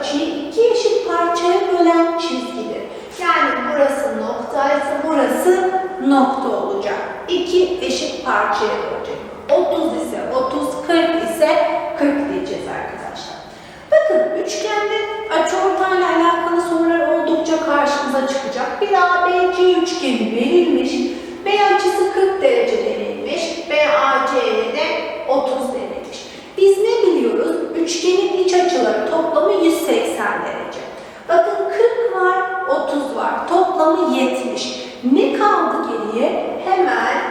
açıyı iki eşit parçaya bölen çizgidir. Yani burası noktaysa burası nokta olacak. İki eşit parçaya bölecek. 30 ise 30, 40 ise 40 diyeceğiz arkadaşlar. Bakın üçgende açıortayla alakalı sorular oldukça karşımıza çıkacak. Bir ABC üçgeni verilmiş. B açısı 40 derece denilmiş. BAC'ye de 30 denilmiş. Biz ne biliyoruz? Üçgenin iç açıları toplamı 180 derece. Bakın 40 var, 30 var. Toplamı 70. Ne kaldı geriye? Hemen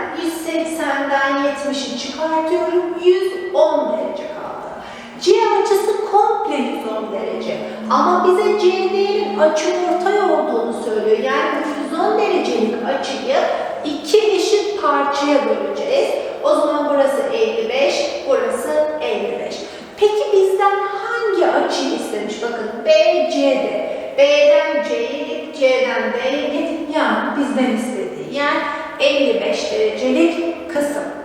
180'den 70'i çıkartıyorum. 110 derece kaldı. C açısı komple 110 derece. Ama bize CD'nin açıortay olduğunu söylüyor. Yani bu 110 derecelik açıyı iki eşit parçaya böleceğiz. O zaman burası 55, burası 55. Peki bizden hangi açıyı istemiş? Bakın BCD. B'den C'ye git, C'den D'ye git. Yani bizden istediği yer 55 derecelik kısım.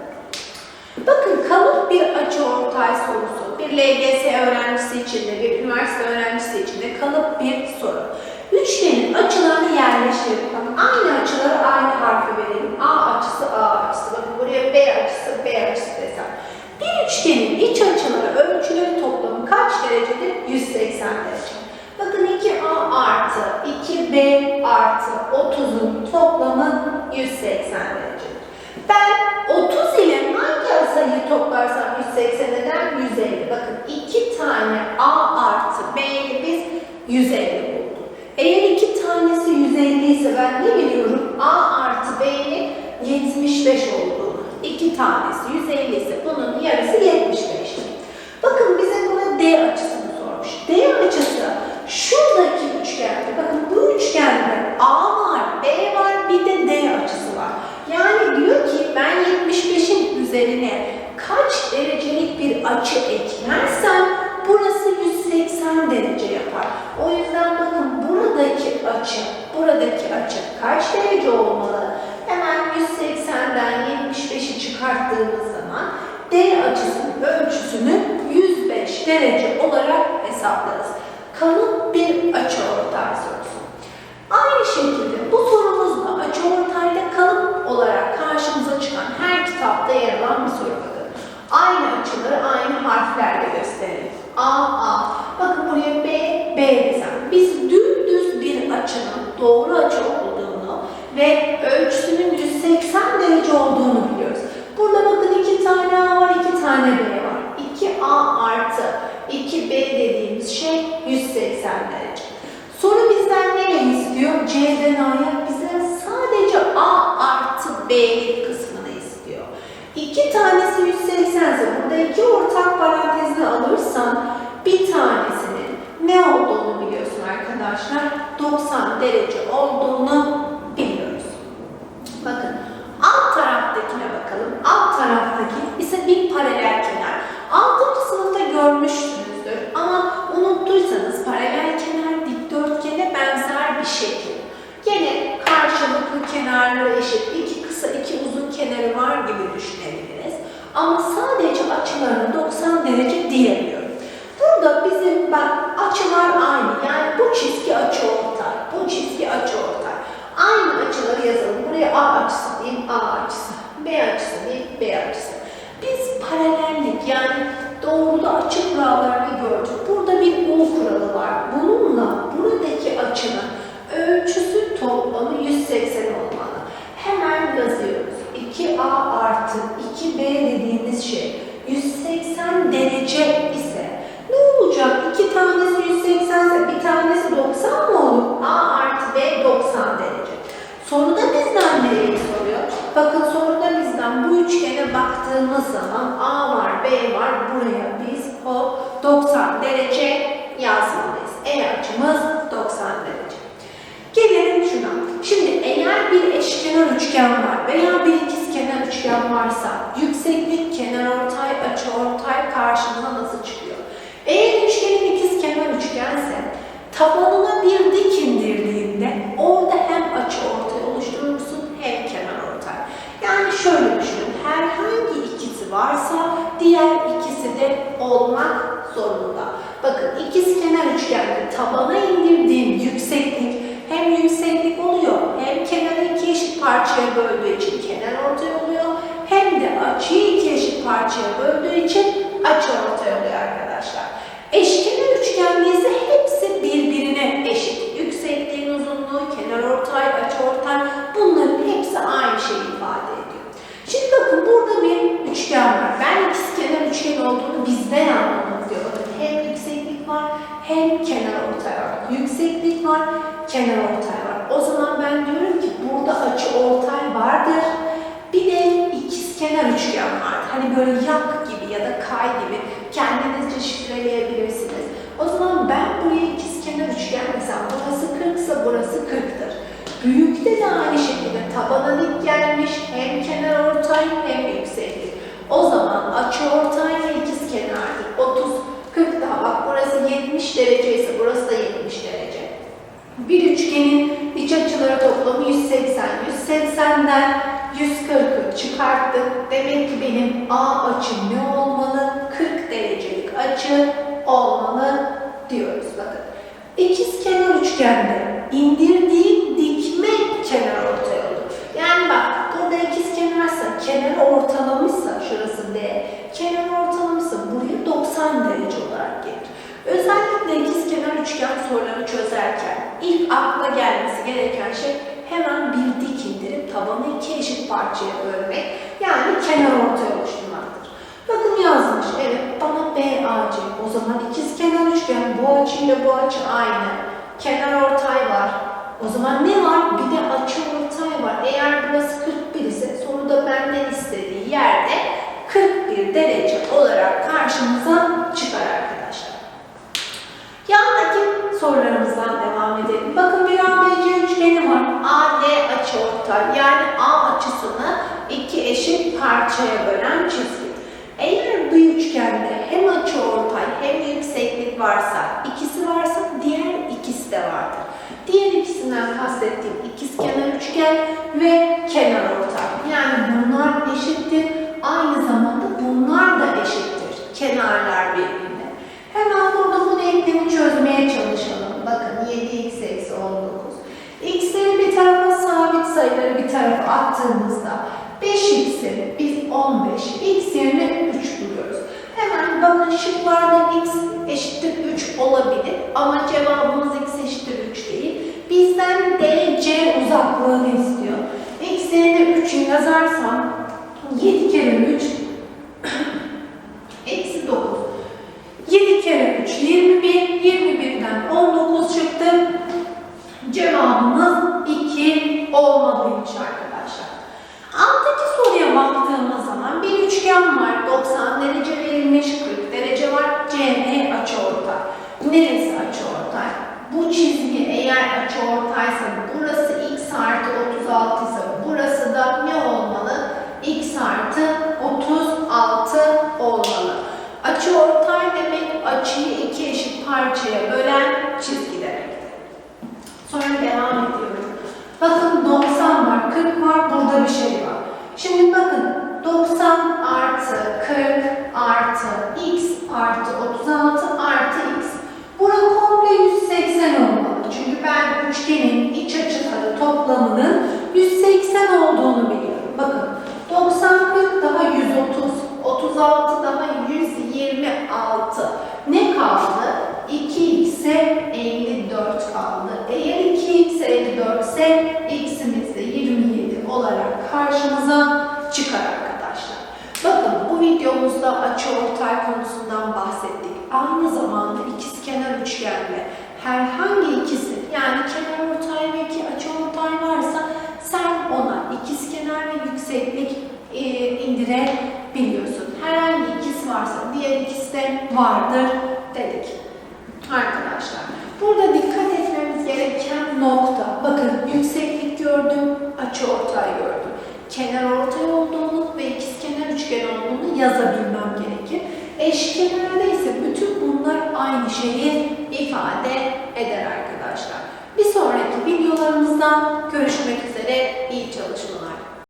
Bakın kalıp bir açıortay sorusu. Bir LGS öğrencisi için de, bir üniversite öğrencisi için de kalıp bir soru. Üçgenin açılarını 80'den 150. Bakın 2 tane A artı B'yi biz 150 bulduk. Eğer 2 tanesi 150 ise ben ne biliyorum? A artı B'nin 75 olduğunu. 2 tanesi 150 ise bunun yarısı 75. Bakın bize buna D açısı açı eklersem burası 180 derece yapar. O yüzden bakın buradaki açı, buradaki açı kaç derece olmalı? Hemen 180'den 75'i çıkarttığımız zaman D açısının ölçüsünü 105 derece olarak hesaplarız. Kalıp bir açıortay sorusu. Aynı şekilde bu sorumuzda açıortayda kalıp olarak karşımıza çıkan her kitapta yer alan bir soru. Aynı açıları aynı harflerle gösterelim. A, A. Bakın buraya B, B desem. Biz dümdüz bir açının doğru açı olduğunu ve ölçüsünün 180 derece olduğunu biliyoruz. Burada bakın iki tane A var, iki tane B var. 2A artı 2B dediğimiz şey 180 derece. Soru bizden ne istiyor? C'den A'ya bize sadece A artı B kısmı 2 tanesi 180 ise burada iki ortak parantezine alırsan bir tanesinin ne olduğunu biliyorsun arkadaşlar. 90 derece olduğunu kenarı var gibi düşünebiliriz. Ama sadece açılarını 90 derece diyemiyorum. Burada bizim bak açılar aynı. Yani bu çizgi açı ortay, bu çizgi açı ortay. Aynı açıları yazalım. Buraya A açısı diyeyim, A açısı. B açısı diyeyim, B açısı. Biz paralellik yani doğrulu açı kurallarını gördük. Burada bir U kuralı var. Bununla buradaki açının ölçüsü toplamı 180 olmalı. Hemen yazıyoruz. 2A artı 2B dediğimiz şey 180 derece ise ne olacak? İki tanesi 180 ise bir tanesi 90 mı olur? A artı B 90 derece. Soruda bizden nereyi soruyor? Bakın soruda bizden bu üçgene baktığımız zaman A var, B var. Buraya biz o 90 derece yazmalıyız. E açımız 90 derece. Gelelim şuna. Şimdi eğer bir eşkenar üçgen var veya bir üçgen varsa yükseklik, kenarortay, açıortay karşımıza nasıl çıkıyor? Eğer üçgenin ikizkenar üçgense tabanına bir dik indirdiğinde orada hem açıortay oluşturursun hem kenarortay. Yani şöyle düşünün, herhangi ikisi varsa diğer ikisi de olmak zorunda. Bakın ikizkenar üçgende tabana indirdiğim yükseklik hem yükseklik oluyor hem kenarı iki eşit parçaya böldüğü için kenar ortay oluyor hem de açıyı iki eşit parçaya böldüğü için açı ortay oluyor arkadaşlar. Eşkenar üçgende ise hepsi birbirine eşit. Yüksekliğin uzunluğu, kenar ortay, açı ortay bunların hepsi aynı şeyi ifade ediyor. Şimdi bakın burada bir üçgen var. Ben ikizkenar üçgen olduğunu bizden anlamak diyor. Bakın hem yükseklik var hem kenar ortay var. Yükseklik var, kenar ortay var. O zaman ben diyorum ki burada açı ortay vardır. Bir de ikizkenar üçgen var. Böyle yak gibi ya da kay gibi kendinizce şifreleyebilirsiniz. O zaman ben buraya ikizkenar üçgen desem burası 40 ise burası 40'tır. Büyükte de aynı şekilde tabana dik gelmiş hem kenar ortay hem yükseklik. O zaman açı ortay ve ikizkenardır. 30, 40 daha bak burası 70 derece ise burası da 70 derece. Bir üçgenin iç açıları toplamı 180. 180'den 140'ı çıkarttık. Demek ki benim A açım ne olmalı? 40 derecelik açı olmalı diyoruz bakın. İkizkenar üçgende indirdiğim dikme kenar ortaya olur. Yani bak burada ikizkenarsa kenar ortalamışsa şurası D, kenar ortalamışsa buraya 90 derece olarak gelir. Özellikle ikizkenar üçgen sorularını çözerken ilk akla gelmesi gereken şey hemen tabanı iki eşit parçaya bölmek yani kenar ortay oluşturmaktır. Bakın yazmış evet bana BAC o zaman ikizkenar üçgen bu açıyla bu açı aynı. Kenar ortay var. O zaman ne var? Bir de açı ortay var. Eğer burası 41 ise soruda benden istediği yerde 41 derece olarak karşımıza çıkar arkadaşlar. Yandaki sorularımızdan açıortay yani A açısını iki eşit parçaya bölen çizgi. Eğer bu üçgende hem açıortay hem yükseklik varsa, ikisi varsa diğer ikisi de vardır. Diğer ikisinden kastettiğim ikizkenar üçgen ve kenar ortay. Yani bunlar eşittir. Aynı zamanda bunlar da eşittir. Kenarlar birbirine. Hemen burada bu denklemi çözmeye çalışalım. Bakın 7x eksi 19. x'leri bir tarafa sabit sayıları bir tarafa attığımızda 5x'i biz 15, x yerine 3 buluyoruz. Hemen bakın şıklarda x eşittir 3 olabilir ama cevabımız x eşittir 3 değil. Bizden DC uzaklığını istiyor. x yerine 3'ü yazarsam 7 kere 3 eksi 9. 7 kere 3 21, 21'den 19 çıktı. Cevabımız 2 olmalıymış arkadaşlar. Alttaki soruya baktığımız zaman bir üçgen var. 90 derece verilmiş, 40 derece var. CE açıortay. Neresi açıortay? Bu çizgi eğer açıortaysa burası x artı 36 ise burası da ne olmalı? x artı 36 olmalı. Açıortay demek açıyı iki eşit parçaya bölen çizgi demektir. Sonra devam ediyorum. Bakın 90 var, 40 var, burada bir şey var. Şimdi bakın 90 artı 40 artı x artı 36 artı x. Bura komple 180 olmalı. Çünkü ben üçgenin iç açıları toplamının 180 olduğunu biliyorum. Bakın 90 40 daha 130, 36 daha 126. Ne kaldı? 2x'e 54 kaldı. Eğer 2x 54 ise x'imiz de 27 olarak karşımıza çıkar arkadaşlar. Bakın bu açıortay konusundan bahsettik. Aynı zamanda ikizkenar üçgende herhangi ikisi yani kenarortay ve iki açıortay varsa sen ona ikizkenar ve yükseklik e, indirebiliyorsun. Herhangi ikisi varsa diğer ikisi de vardır dedik. Arkadaşlar burada dikkat etmemiz gereken nokta bakın yükseklik gördüm açıortay gördüm. kenar ortay olduğunu ve ikizkenar üçgen olduğunu yazabilmem Eşkenarda ise bütün bunlar aynı şeyi ifade eder arkadaşlar. Bir sonraki videolarımızdan görüşmek üzere. İyi çalışmalar.